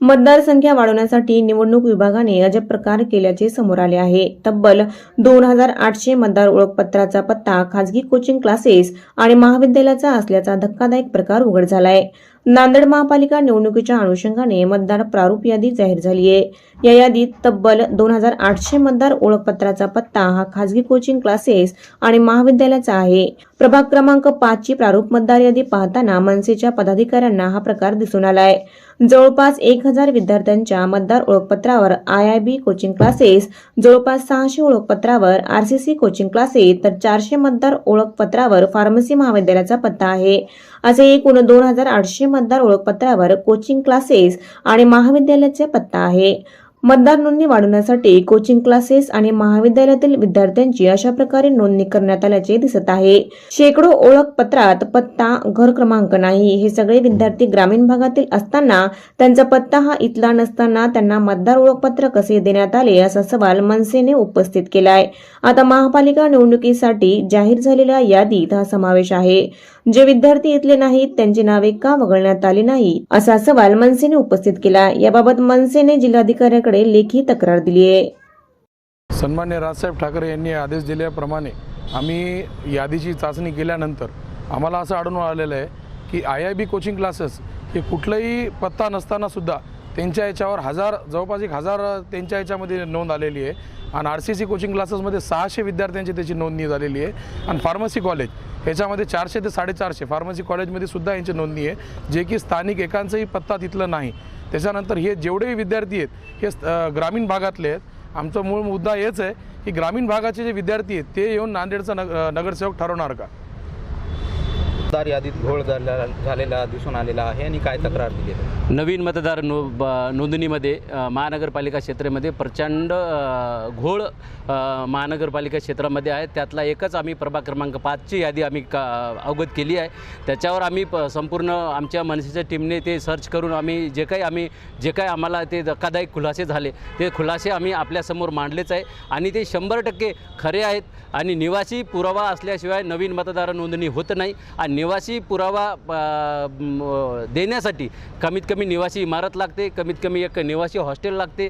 मतदारसंख्या वाढवण्यासाठी निवडणूक विभागाने अजब प्रकार केल्याचे समोर आले आहे. तब्बल दोन हजार आठशे मतदार ओळखपत्राचा पत्ता खासगी कोचिंग क्लासेस आणि महाविद्यालयाचा असल्याचा धक्कादायक प्रकार उघड झालाय. नांदेड महापालिका निवडणुकीच्या अनुषंगाने मतदार प्रारूप यादी जाहीर झाली आहे. या यादीत तब्बल दोन हजार आठशे मतदार ओळखपत्राचा पत्ता हा खासगी कोचिंग क्लासेस आणि महाविद्यालयाचा आहे. प्रभाग क्रमांक पाच ची प्रारूप मतदार यादी पाहताना मनसेच्या पदाधिकाऱ्यांना हा प्रकार दिसून आलाय. जवळपास एक हजार विद्यार्थ्यांच्या मतदार ओळखपत्रावर I I B coaching classes जवळपास सहाशे ओळखपत्रावर आरसीसी कोचिंग क्लासेस तर चारशे मतदार ओळखपत्रावर फार्मसी महाविद्यालयाचा पत्ता आहे. असे एकूण दोन हजार आठशे मतदार ओळखपत्रावर कोचिंग क्लासेस आणि महाविद्यालयाचा पत्ता आहे. मतदार नोंदणी वाढवण्यासाठी कोचिंग क्लासेस आणि महाविद्यालयातील विद्यार्थ्यांची अशा प्रकारे नोंदणी करण्यात आल्याचे दिसत आहे. शेकडो ओळखपत्रात पत्ता घर क्रमांक नाही. हे सगळे विद्यार्थी ग्रामीण भागातील असताना त्यांचा पत्ता हा इथला नसताना त्यांना मतदार ओळखपत्र कसे देण्यात आले असा सवाल मनसेने उपस्थित केलाय. आता महापालिका निवडणुकीसाठी जाहीर झालेल्या यादीत हा समावेश आहे. जे विद्यार्थी इथले नाहीत त्यांची नावे का वगळण्यात आली नाही? असा सवाल मनसेने उपस्थित केला याबाबत मनसेने जिल्हाधिकाऱ्याकडे लेखी तक्रार दिली आहे. सन्मान्य राजसाहेब ठाकरे यांनी आदेश दिल्याप्रमाणे आम्ही यादीची चाचणी केल्यानंतर आम्हाला असं आढळून आलेलं आहे की I I B coaching classes हे कुठलाही पत्ता नसतानासुद्धा त्यांच्या याच्यावर हजार जवळपास एक हजार त्यांच्या याच्यामध्ये नोंद आलेली आहे. आणि आर सी सी कोचिंग क्लासेसमध्ये सहाशे विद्यार्थ्यांची त्याची नोंदणी झालेली आहे. आणि फार्मसी कॉलेज ह्याच्यामध्ये चारशे ते साडेचारशे फार्मसी कॉलेजमध्ये सुद्धा यांची नोंदणी आहे जे की स्थानिक एकांचाही पत्ता तिथलं नाही. त्याच्यानंतर हे जेवढेही विद्यार्थी आहेत हे ग्रामीण भागातले आहेत. आमचा मूळ मुद्दा हेच आहे की ग्रामीण भागाचे जे विद्यार्थी आहेत ते येऊन नांदेडचा नग नगरसेवक ठरवणार का? मतदार यादीत घोळ झालेला झालेला दिसून आलेला आहे आणि काय तक्रार दिली आहे? नवीन मतदार नो ब- नोंदणीमध्ये महानगरपालिका क्षेत्रामध्ये प्रचंड घोळ महानगरपालिका क्षेत्रामध्ये आहे. त्यातला एकच आम्ही प्रभाग क्रमांक पाचची यादी आम्ही का अवगत केली आहे. त्याच्यावर आम्ही प संपूर्ण आमच्या मनसेच्या टीमने ते सर्च करून आम्ही जे काही आम्ही जे काही आम्हाला ते धक्कादायक खुलासे झाले ते खुलासे आम्ही आपल्यासमोर मांडलेच आहे. आणि ते शंभर टक्के खरे आहेत. आणि निवासी पुरावा असल्याशिवाय नवीन मतदार नोंदणी होत नाही. आणि निवासी पुरावा देण्यासाठी कमीत कमी निवासी इमारत लागते कमीत कमी एक निवासी हॉस्टेल लागते.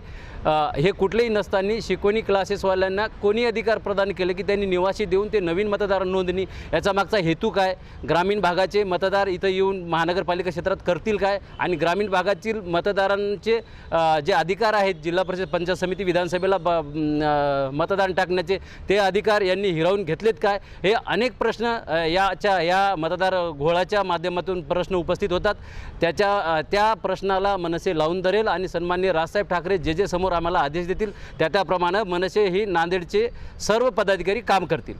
हे कुठलेही नसताना शिकवणी क्लासेसवाल्यांना कोणी अधिकार प्रदान केले की त्यांनी निवासी देऊन ते नवीन मतदार नोंदणी याचा मागचा हेतू काय? ग्रामीण भागाचे मतदार इथं येऊन महानगरपालिका क्षेत्रात करतील काय? आणि ग्रामीण भागातील मतदारांचे जे अधिकार आहेत जिल्हा परिषद पंचायत समिती विधानसभेला ब मतदान टाकण्याचे ते अधिकार यांनी हिरावून घेतलेत काय? हे अनेक प्रश्न याच्या या मतदार घोळाच्या माध्यमातून प्रश्न उपस्थित होतात. त्याच्या त्या प्रश्नाला मनसे लावून धरेल आणि सन्मान्य राजसाहेब ठाकरे जे जे समोर आम्हाला आदेश देतील त्या त्याप्रमाणे मनसे ही नांदेडचे सर्व पदाधिकारी काम करतील.